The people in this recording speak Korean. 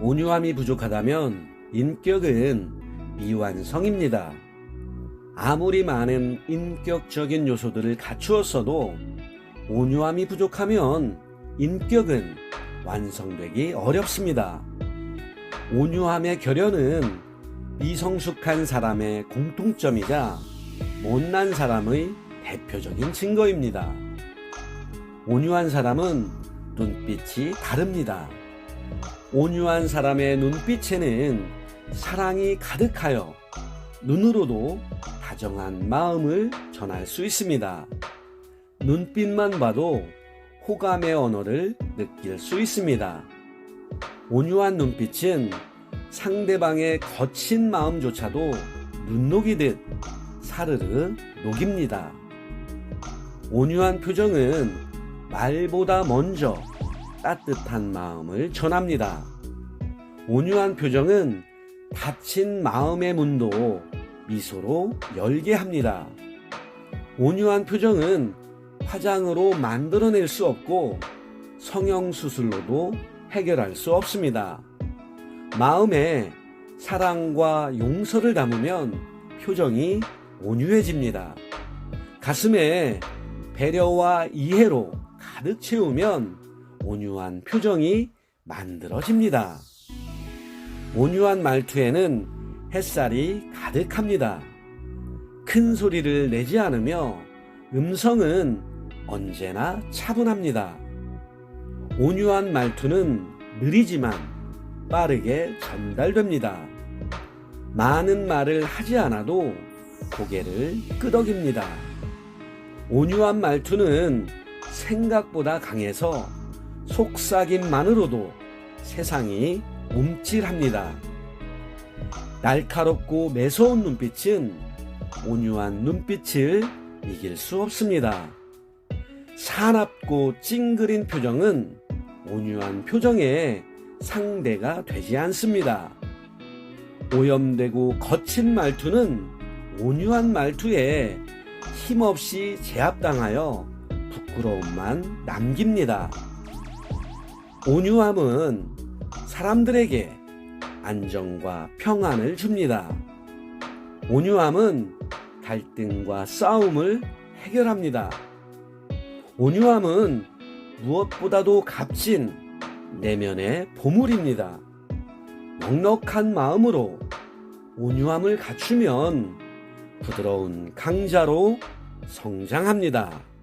온유함이 부족하다면 인격은 미완성입니다. 아무리 많은 인격적인 요소들을 갖추었어도 온유함이 부족하면 인격은 완성되기 어렵습니다. 온유함의 결연은 미성숙한 사람의 공통점이자 못난 사람의 대표적인 증거입니다. 온유한 사람은 눈빛이 다릅니다. 온유한 사람의 눈빛에는 사랑이 가득하여 눈으로도 다정한 마음을 전할 수 있습니다. 눈빛만 봐도 호감의 언어를 느낄 수 있습니다. 온유한 눈빛은 상대방의 거친 마음조차도 눈 녹이듯 사르르 녹입니다. 온유한 표정은 말보다 먼저 따뜻한 마음을 전합니다. 온유한 표정은 닫힌 마음의 문도 미소로 열게 합니다. 온유한 표정은 화장으로 만들어낼 수 없고 성형수술로도 해결할 수 없습니다. 마음에 사랑과 용서를 담으면 표정이 온유해집니다. 가슴에 배려와 이해로 가득 채우면 온유한 표정이 만들어집니다. 온유한 말투에는 햇살이 가득합니다. 큰 소리를 내지 않으며 음성은 언제나 차분합니다. 온유한 말투는 느리지만 빠르게 전달됩니다. 많은 말을 하지 않아도 고개를 끄덕입니다. 온유한 말투는 생각보다 강해서 속삭임만으로도 세상이 움찔합니다. 날카롭고 매서운 눈빛은 온유한 눈빛을 이길 수 없습니다. 사납고 찡그린 표정은 온유한 표정에 상대가 되지 않습니다. 오염되고 거친 말투는 온유한 말투에 힘없이 제압당하여 부끄러움만 남깁니다. 온유함은 사람들에게 안정과 평안을 줍니다. 온유함은 갈등과 싸움을 해결합니다. 온유함은 무엇보다도 값진 내면의 보물입니다. 넉넉한 마음으로 온유함을 갖추면 부드러운 강자로 성장합니다.